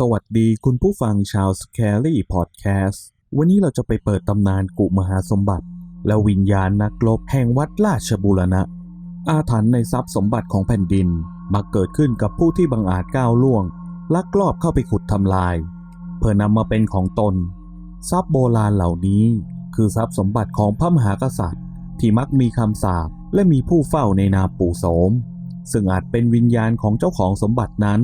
สวัสดีคุณผู้ฟังชาวสแครี่พอดแคสต์วันนี้เราจะไปเปิดตำนานกุมหาสมบัติ และวิญญาณนักรบแห่งวัดราชบูรณะ อาถรรพ์ในทรัพย์สมบัติของแผ่นดินมักเกิดขึ้นกับผู้ที่บังอาจก้าวล่วง ลักลอบเข้าไปขุดทำลาย เพื่อนำมาเป็นของตน ทรัพย์โบราณเหล่านี้ คือทรัพย์สมบัติของพระมหากษัตริย์ ที่มักมีคำสาปและมีผู้เฝ้าในนามปู่โสม ซึ่งอาจเป็นวิญญาณของเจ้าของสมบัตินั้น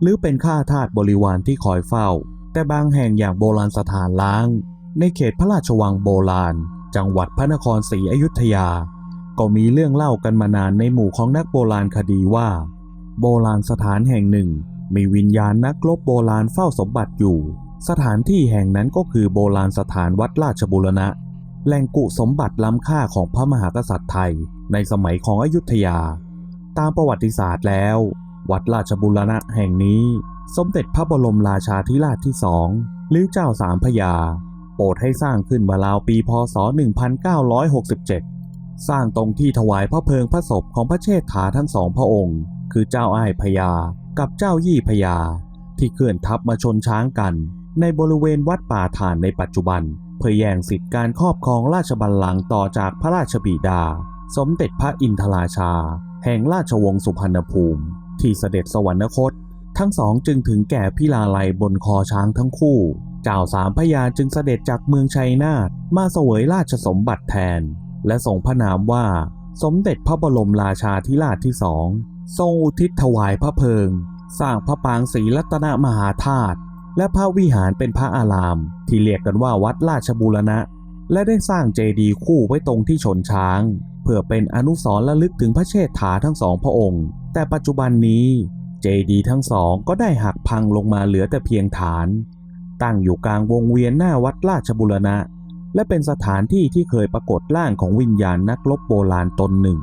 หรือเป็นข้าทาสบริวารที่คอยเฝ้า แต่บางแห่งอย่างโบราณสถานล้าง ในเขตพระราชวังโบราณ จังหวัดพระนครศรีอยุธยา ก็มีเรื่องเล่ากันมานานในหมู่ของนักโบราณคดีว่า โบราณสถานแห่งหนึ่ง มีวิญญาณนักรบโบราณเฝ้าสมบัติอยู่ สถานที่แห่งนั้นก็คือโบราณสถานวัดราชบุรณะแหล่งกุสมบัติล้ำค่าของพระมหากษัตริย์ไทยในสมัยของอยุธยา ตามประวัติศาสตร์แล้ว วัดราชบุรณะแห่งนี้ สมเด็จพระบรมราชาธิราชที่สองหรือเจ้าสามพยา โปรดให้สร้างขึ้นมาราวปีพศ 1967 สร้างตรงที่ถวายพระเพลิงพระศพของพระเชษฐาทั้งสองพระองค์ คือเจ้าอ้ายพญากับเจ้ายี่พญาที่เคลื่อนทัพมาชนช้างกัน ในบริเวณวัดป่าฐานในปัจจุบัน เพื่อแย่งสิทธิการครอบครองราชบัลลังก์ต่อจากพระราชบิดา สมเด็จพระอินทราชา แห่งราชวงศ์สุพรรณภูมิ ที่เสด็จสวรรคต ทั้งสองจึงถึงแก่พิลาลัยบนคอช้างทั้งคู่เจ้าสามพญาจึงเสด็จจากเมืองชัยนาทมาเสวยราชสมบัติแทน และทรงพระนามว่า สมเด็จพระบรมราชาธิราชที่สองทรงอุทิศถวายพระเพลิง สร้างพระปางศรีรัตนมหาธาตุและพระวิหารเป็นพระอาราม ที่เรียกกันว่าวัดราชบูรณะ และได้สร้างเจดีย์คู่ไว้ตรงที่ชนช้าง เพื่อเป็นอนุสรณ์ระลึกถึงพระเชษฐาทั้งสองพระองค์ แต่ปัจจุบันนี้เจดีทั้งสองก็ได้หักพังลงมาเหลือแต่เพียงฐาน ตั้งอยู่กลางวงเวียนหน้าวัดราชบุรณะ และเป็นสถานที่ที่เคยปรากฏร่างของวิญญาณนักรบโบราณตนหนึ่ง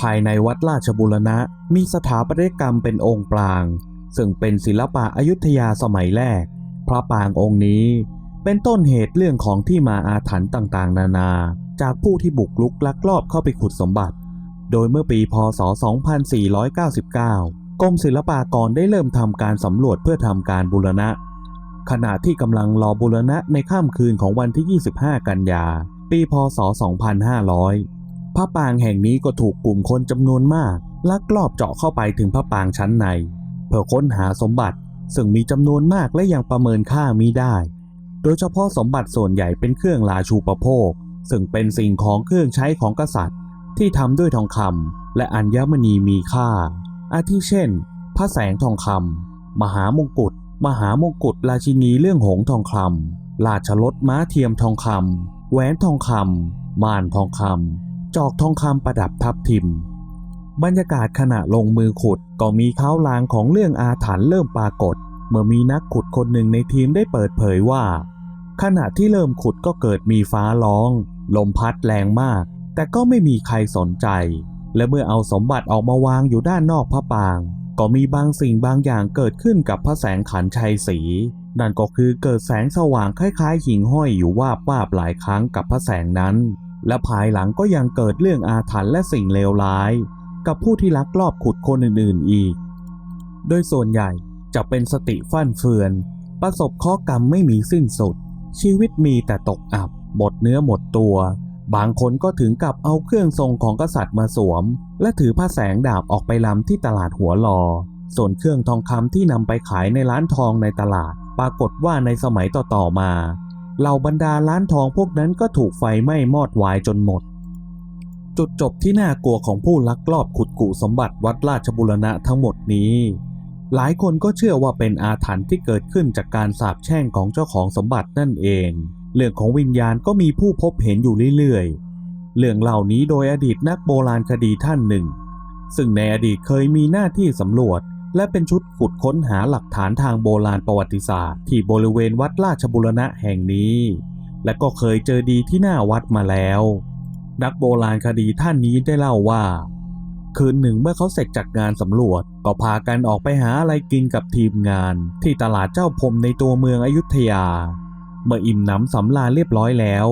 ภายในวัดราชบุรณะมีสถาปัตยกรรมเป็นองค์ปราง ซึ่งเป็นศิลปะอยุธยาสมัยแรก พระปางองค์นี้เป็นต้นเหตุเรื่องของที่มาอาถรรพ์ต่างๆ นานา จากผู้ที่บุกรุกลักลอบเข้าไปขุดสมบัติ โดยเมื่อปีพศ 2499 กรมศิลปากรได้เริ่มทำการสำรวจเพื่อทำการบูรณะ ขณะที่กำลังรอบูรณะในค่ำคืนของวันที่ 25 กันยา ปีพศ 2500 พระปางแห่งนี้ก็ถูกกลุ่มคนจำนวนมาก ลักลอบเจาะเข้าไปถึงพระปางชั้นใน เพื่อค้นหาสมบัติ ซึ่งมีจำนวนมากและยังประเมินค่ามิได้ โดยเฉพาะสมบัติส่วนใหญ่เป็นเครื่องราชูประโภคซึ่งเป็นสิ่งของเครื่องใช้ของกษัตริย์ ที่ทำด้วยทองคำและอัญมณีมีค่า อาทิเช่น พระแสงทองคำมหามงกุฎมหามงกุฎราชินีเรื่องหงส์ทองคำราชรถม้าเทียมทองคำแหวนทองคำม่านทองคำจอกทองคำประดับทับทิม บรรยากาศขณะลงมือขุดก็มีข้าวลางของเรื่องอาถรรพ์เริ่มปรากฏ เมื่อมีนักขุดคนหนึ่งในทีมได้เปิดเผยว่า ขณะที่เริ่มขุดก็เกิดมีฟ้าร้อง ลมพัดแรงมาก แต่ก็ไม่มีใครสนใจ และเมื่อเอาสมบัติออกมาวางอยู่ด้านนอกพระปาง ก็มีบางสิ่งบางอย่างเกิดขึ้นกับพระแสงขันชัยสีนั่นก็คือเกิดแสงสว่างคล้ายๆ หิ่งห้อยอยู่ว่าบวาบหลายครั้งกับพระแสงนั้น และภายหลังก็ยังเกิดเรื่องอาถรรพ์และสิ่งเลวร้าย กับผู้ที่ลักลอบขุดคนอื่นๆอีก โดยส่วนใหญ่จะเป็นสติฟั่นเฟือน ประสบข้อกรรมไม่มีสิ้นสุด ชีวิตมีแต่ตกอับ หมดเนื้อหมดตัว บางคนก็ถึงกับเอาเครื่องทรงของกษัตริย์มาสวม และถือผ้าแสงดาบออกไปลำที่ตลาดหัวลอ ส่วนเครื่องทองคำที่นำไปขายในร้านทองในตลาด ปรากฏว่าในสมัยต่อๆมาเหล่าบรรดาร้านทองพวกนั้นก็ถูกไฟไหม้มอดวายจนหมด จุดจบที่น่ากลัวของผู้ลักลอบขุดกุสมบัติวัดราชบุรณะทั้งหมดนี้ หลายคนก็เชื่อว่าเป็นอาถรรพ์ที่เกิดขึ้นจากการสาปแช่งของเจ้าของสมบัตินั่นเอง เรื่องของวิญญาณก็มีผู้พบเห็นอยู่เรื่อยๆ เรื่องเหล่านี้โดยอดีตนักโบราณคดีท่านหนึ่ง ซึ่งในอดีตเคยมีหน้าที่สำรวจ และเป็นชุดขุดค้นหาหลักฐานทางโบราณประวัติศาสตร์ ที่บริเวณวัดราชบุรณะแห่งนี้ และก็เคยเจอดีที่หน้าวัดมาแล้ว นักโบราณคดีท่านนี้ได้เล่าว่า คืนหนึ่งเมื่อเขาเสร็จจากงานสำรวจ ก็พากันออกไปหาอะไรกินกับทีมงาน ที่ตลาดเจ้าพรมในตัวเมืองอยุธยา เมื่ออิ่มหนำสำราญเรียบร้อยแล้ว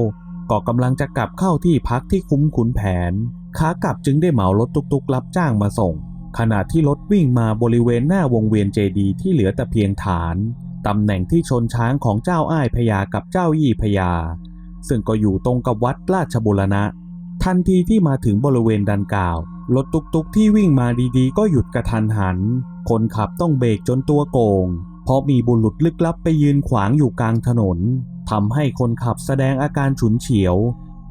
ก็กำลังจะกลับเข้าที่พักที่คุ้มขุนแผน ขากลับจึงได้เหมารถตุกๆรับจ้างมาส่ง ขณะที่รถวิ่งมาบริเวณหน้าวงเวียนเจดีที่เหลือแต่เพียงฐานตำแหน่งที่ชนช้างของเจ้าอ้ายพญากับเจ้ายี่พญา ซึ่งก็อยู่ตรงกับวัดราชบุรณะ ทันทีที่มาถึงบริเวณดังกล่าว รถตุกๆที่วิ่งมาดีๆ ก็หยุดกระทันหัน คนขับต้องเบรกจนตัวโกง เพราะมีบุรุษลึกลับไปยืนขวางอยู่กลางถนนทำให้คนขับแสดงอาการฉุนเฉียว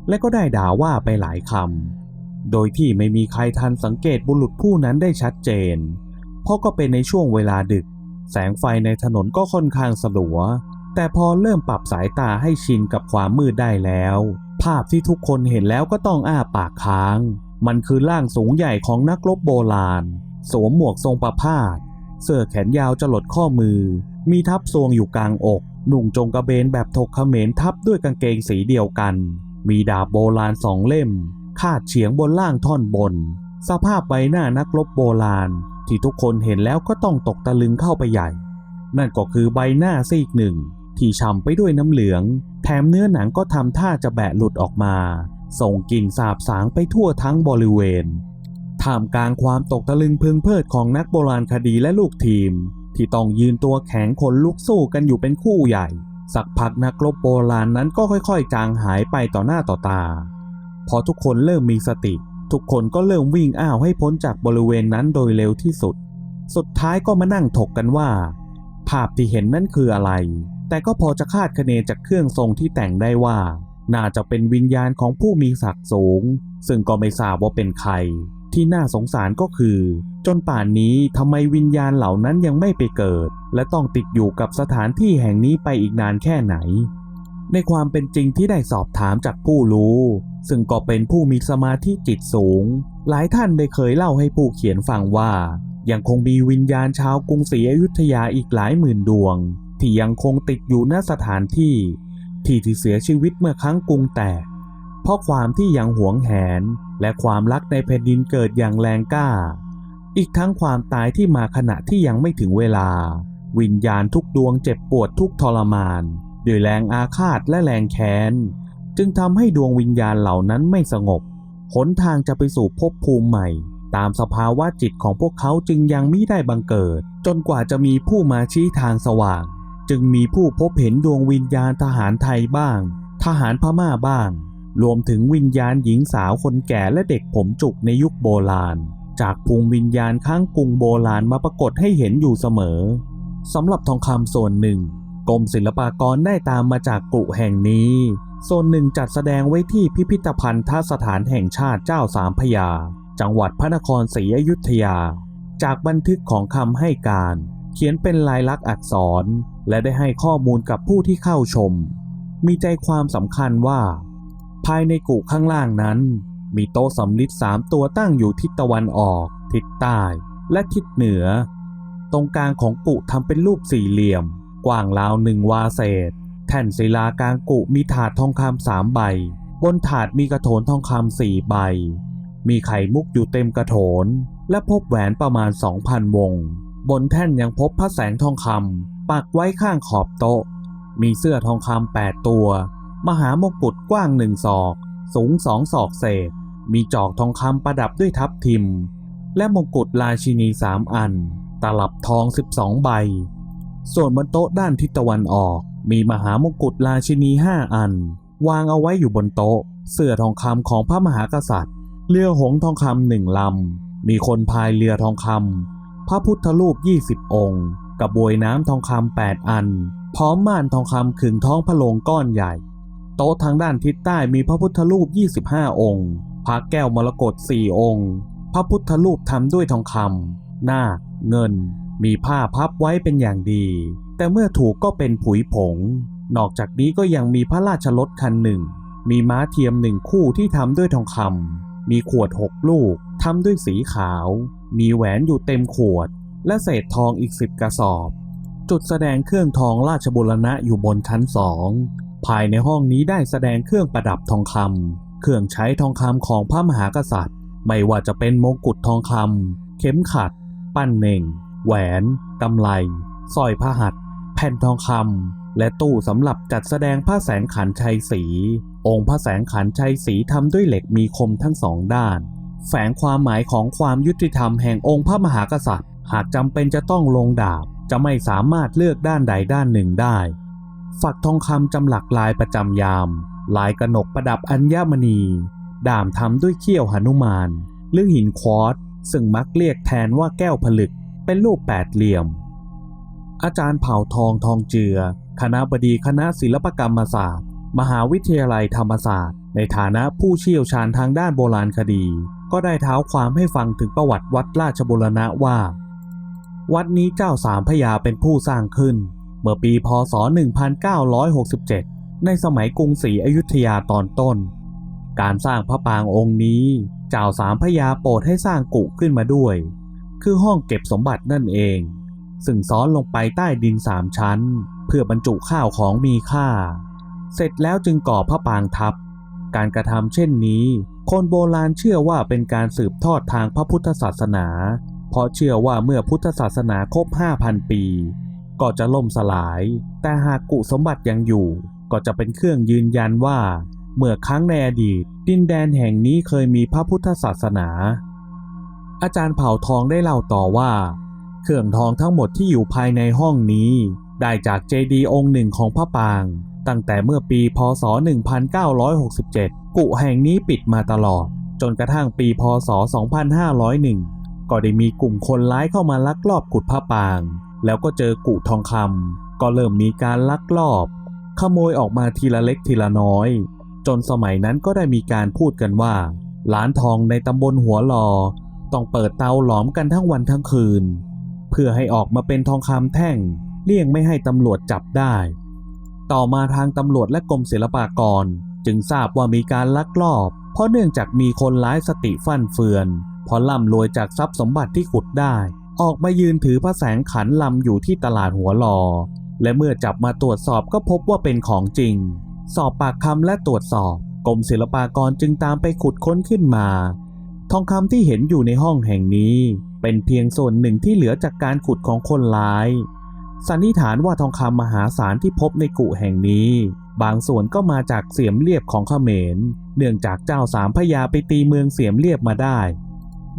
และก็ได้ด่าว่าไปหลายคำ โดยที่ไม่มีใครทันสังเกตบุรุษผู้นั้นได้ชัดเจน เพราะก็เป็นในช่วงเวลาดึก แสงไฟในถนนก็ค่อนข้างสลัว แต่พอเริ่มปรับสายตาให้ชินกับความมืดได้แล้ว ภาพที่ทุกคนเห็นแล้วก็ต้องอ้าปากค้าง มันคือร่างสูงใหญ่ของนักรบโบราณ สวมหมวกทรงประพาส เสื้อแขนยาวจะหลดข้อมือ มีทับทรวงอยู่กลางอก หนุ่งจงกระเบนแบบถกเขมรทับด้วยกางเกงสีเดียวกัน มีดาบโบราณสองเล่ม คาดเฉียงบนล่างท่อนบน สภาพใบหน้านักรบโบราณ ที่ทุกคนเห็นแล้วก็ต้องตกตะลึงเข้าไปใหญ่ นั่นก็คือใบหน้าซีกหนึ่ง ที่ฉ่ำไปด้วยน้ำเหลือง แถมเนื้อหนังก็ทำท่าจะแบะหลุดออกมา ส่งกลิ่นสาบสางไปทั่วทั้งบริเวณ ท่ามกลางความตกตะลึงพึงเพลิดของนักโบราณคดีและลูกทีม ที่ต้องยืนตัวแข็งขนลุกสู้กันอยู่เป็นคู่ใหญ่ สักพักนักรบโบราณนั้นก็ค่อยๆ จางหายไปต่อหน้าต่อตา พอทุกคนเริ่มมีสติ ทุกคนก็เริ่มวิ่งอ้าวให้พ้นจากบริเวณนั้นโดยเร็วที่สุด สุดท้ายก็มานั่งถกกันว่า ภาพที่เห็นนั่นคืออะไร แต่ก็พอจะคาดคะเนจากเครื่องทรงที่แต่งได้ว่า น่าจะเป็นวิญญาณของผู้มีศักดิ์สูง ซึ่งก็ไม่ทราบว่าเป็นใคร ที่น่าสงสารก็คือ จนป่านนี้ทำไมวิญญาณเหล่านั้นยังไม่ไปเกิด และต้องติดอยู่กับสถานที่แห่งนี้ไปอีกนานแค่ไหน ในความเป็นจริงที่ได้สอบถามจากผู้รู้ ซึ่งก็เป็นผู้มีสมาธิจิตสูง หลายท่านได้เคยเล่าให้ผู้เขียนฟังว่า ยังคงมีวิญญาณชาวกรุงศรีอยุธยาอีกหลายหมื่นดวง ที่ยังคงติดอยู่ณสถานที่ ที่ที่เสียชีวิตเมื่อครั้งกรุงแตก เพราะความที่ยังหวงแหนและความรักในแผ่นดินเกิดอย่างแรงกล้า อีกทั้งความตายที่มาขณะที่ยังไม่ถึงเวลา วิญญาณทุกดวงเจ็บปวดทุกทรมานด้วยแรงอาฆาตและแรงแค้น จึงทำให้ดวงวิญญาณเหล่านั้นไม่สงบหนทางจะไปสู่ภพภูมิใหม่ ตามสภาวะจิตของพวกเขาจึงยังไมิได้บังเกิด จนกว่าจะมีผู้มาชี้ทางสว่าง จึงมีผู้พบเห็นดวงวิญญาณทหารไทยบ้าง ทหารพม่าบ้าง รวมถึงวิญญาณหญิงสาวคนแก่และเด็กผมจุกในยุคโบราณ จากภูมิวิญญาณข้างกรุงโบราณมาปรากฏให้เห็นอยู่เสมอสำหรับทองคำส่วนหนึ่งกรมศิลปากรได้ตามมาจากกุแห่งนี้ ส่วนหนึ่งจัดแสดงไว้ที่พิพิธภัณฑ์ทสถานแห่งชาติเจ้าสามพยา จังหวัดพระนครศรีอยุธยา จากบันทึกของคำให้การ เขียนเป็นลายลักษณ์อักษร และได้ให้ข้อมูลกับผู้ที่เข้าชม มีใจความสำคัญว่า ภายในกุข้างล่างนั้น มีโต๊ะสำริดสามตัวตั้งอยู่ทิศตะวันออก ทิศใต้ และทิศเหนือ ตรงกลางของกุทำเป็นรูปสี่เหลี่ยม กว้างราวหนึ่งวาเศษ แท่นศิลากลางกุมีถาดทองคำสามใบ บนถาดมีกระโถนทองคำสี่ใบ มีไข่มุกอยู่เต็มกระโถน และพบแหวนประมาณ2,000วง บนแท่นยังพบพระแสงทองคำปักไว้ข้างขอบโต๊ะ มีเสื้อทองคำแปดตัว มหามงกุฎกว้างหนึ่งศอก สูงสองศอกเศษ มีจอกทองคำประดับด้วยทับทิม และมงกุฎราชินีสามอัน ตลับทอง12ใบ ส่วนบนโต๊ะด้านทิศตะวันออก มีมหามงกุฎราชินี5อัน วางเอาไว้อยู่บนโต๊ะ เสื้อทองคำของพระมหากษัตริย์ เรือหงส์ทองคำหนึ่งลำ มีคนพายเรือทองคำพระพุทธรูป20องค์กระบวยน้ำทองคำ8อัน พร้อมม่านทองคำขึงท้องพระโลงก้อนใหญ่ โต๊ะทางด้านทิศใต้มีพระพุทธรูป 25 องค์ พระแก้วมรกต4องค์ พระพุทธรูปทำด้วยทองคำนาเงิน มีผ้าพับไว้เป็นอย่างดี แต่เมื่อถูกก็เป็นผุยผง นอกจากนี้ก็ยังมีพระราชรถคันหนึ่ง มีม้าเทียมหนึ่งคู่ที่ทำด้วยทองคำมีขวดหกลูกทำด้วยสีขาว มีแหวนอยู่เต็มขวด และเศษทองอีกสิบกระสอบ จุดแสดงเครื่องทองราชบุรณะอยู่บนชั้นสอง ภายในห้องนี้ได้แสดงเครื่องประดับทองคำเครื่องใช้ทองคำของพระมหากษัตริย์ ไม่ว่าจะเป็นมงกุฎทองคำเข็มขัด ปั้นเน่ง แหวนกำไลสร้อยพระหัตถ์แผ่นทองคำและตู้สำหรับจัดแสดงพระแสงขันชัยสี องค์พระแสงขันชัยสีทำด้วยเหล็กมีคมทั้งสองด้าน แฝงความหมายของความยุติธรรมแห่งองค์พระมหากษัตริย์ หากจำเป็นจะต้องลงดาบจะไม่สามารถเลือกด้านใดด้านหนึ่งได้ ฝักทองคำจำหลักลายประจำยาม ลายกระหนกประดับอัญมณี ด่ามทำด้วยเขี้ยวหนุมาน หรือหินควอตซึ่งมักเรียกแทนว่าแก้วผลึก เป็นรูปแปดเหลี่ยม อาจารย์เผ่าทองทองเจือ คณะบดีคณะศิลปกรรมศาสตร์ มหาวิทยาลัยธรรมศาสตร์ ในฐานะผู้เชี่ยวชาญทางด้านโบราณคดี ก็ได้เท้าความให้ฟังถึงประวัติวัดราชบุรณะว่า วัดนี้เจ้าสามพระยาเป็นผู้สร้างขึ้น เมื่อปีพศ 1967 ในสมัยกรุงศรีอยุธยาตอนต้น การสร้างพระปรางองค์นี้เจ้าสามพระยาโปรดให้สร้างกุขึ้นมาด้วย คือห้องเก็บสมบัตินั่นเอง ซึ่งซ้อนลงไปใต้ดินสามชั้น เพื่อบรรจุข้าวของมีค่า เสร็จแล้วจึงก่อพระปรางทับ การกระทำเช่นนี้ คนโบราณเชื่อว่าเป็นการสืบทอดทางพระพุทธศาสนา เพราะเชื่อว่าเมื่อพุทธศาสนาครบ 5,000 ปี ก็จะล่มสลาย แต่หากกุสมบัติยังอยู่ ก็จะเป็นเครื่องยืนยันว่า เมื่อครั้งในอดีต ดินแดนแห่งนี้เคยมีพระพุทธศาสนา อาจารย์เผ่าทองได้เล่าต่อว่า เครื่องทองทั้งหมดที่อยู่ภายในห้องนี้ ได้จากเจดีย์องค์หนึ่งของพระปาง ตั้งแต่เมื่อปีพศ 1967 กุแห่งนี้ปิดมาตลอด จนกระทั่งปีพศ 2501 ก็ได้มีกลุ่มคนร้ายเข้ามาลักลอบขุดพระปาง แล้วก็เจอกุทองคำก็เริ่มมีการลักลอบ ขโมยออกมาทีละเล็กทีละน้อย จนสมัยนั้นก็ได้มีการพูดกันว่า ร้านทองในตำบลหัวลอต้องเปิดเตาหลอมกันทั้งวันทั้งคืน เพื่อให้ออกมาเป็นทองคำแท่ง เลี่ยงไม่ให้ตำรวจจับได้ ต่อมาทางตำรวจและกรมศิลปากร จึงทราบว่ามีการลักลอบ เพราะเนื่องจากมีคนร้ายสติฟั่นเฟือนเพราะร่ำรวยจากทรัพย์สมบัติที่ขุดได้ ออกมายืนถือพระแสงขันลำอยู่ที่ตลาดหัวลอ และเมื่อจับมาตรวจสอบก็พบว่าเป็นของจริง สอบปากคำและตรวจสอบกรมศิลปากรจึงตามไปขุดค้นขึ้นมา ทองคำที่เห็นอยู่ในห้องแห่งนี้ เป็นเพียงส่วนหนึ่งที่เหลือจากการขุดของคนร้าย สันนิษฐานว่าทองคำมหาศาลที่พบในกุแห่งนี้ บางส่วนก็มาจากเสียมเรียบของเขมร เนื่องจากเจ้าสามพระยาไปตีเมืองเสียมเรียบมาได้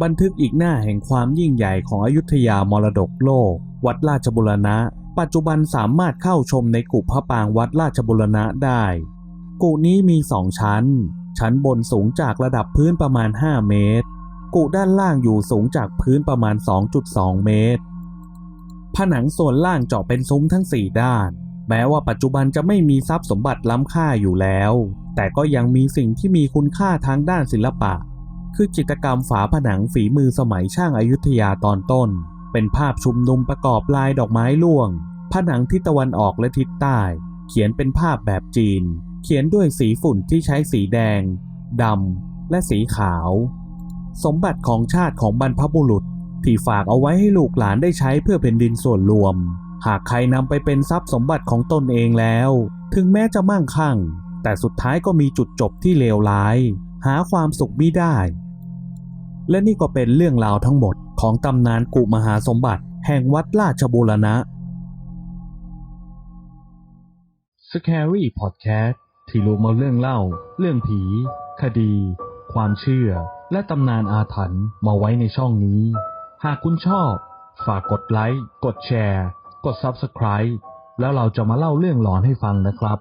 บันทึกอีกหน้าแห่งความยิ่งใหญ่ของอยุธยามรดกโลก วัดราชบุรณะ ปัจจุบันสามารถเข้าชมในกุพระปางวัดราชบุรณะได้ กุนี้มีสองชั้น ชั้นบนสูงจากระดับพื้นประมาณ 5 เมตร กุด้านล่างอยู่สูงจากพื้นประมาณ 2.2 เมตร ผนังส่วนล่างเจาะเป็นซุ้มทั้ง 4 ด้าน แม้ว่าปัจจุบันจะไม่มีทรัพย์สมบัติล้ำค่าอยู่แล้ว แต่ก็ยังมีสิ่งที่มีคุณค่าทางด้านศิลปะ คือจิตรกรรมฝาผนังฝีมือสมัยช่างอายุทยาตอนต้น เป็นภาพชุมนุมประกอบลายดอกไม้ร่วง ผนังทิศตะวันออกและทิศใต้ เขียนเป็นภาพแบบจีน เขียนด้วยสีฝุ่นที่ใช้สีแดงดำและสีขาว สมบัติของชาติของบรรพบุรุษที่ฝากเอาไว้ให้ลูกหลานได้ใช้เพื่อเป็นดินส่วนรวม หากใครนำไปเป็นทรัพย์สมบัติของตนเองแล้ว ถึงแม้จะมั่งคั่ง แต่สุดท้ายก็มีจุดจบที่เลวร้าย หาความสุขไม่ได้ และนี่ก็เป็นเรื่องราวทั้งหมดของตำนานกุมหาสมบัติ แห่งวัดราชบูรณะ Scary Podcast ที่รวมเอาเรื่องเล่า เรื่องผี คดี ความเชื่อ และตำนานอาถรรพ์มาไว้ในช่องนี้ หากคุณชอบ ฝากกดไลค์ กดแชร์ กด Subscribe แล้วเราจะมาเล่าเรื่องหลอนให้ฟังนะครับ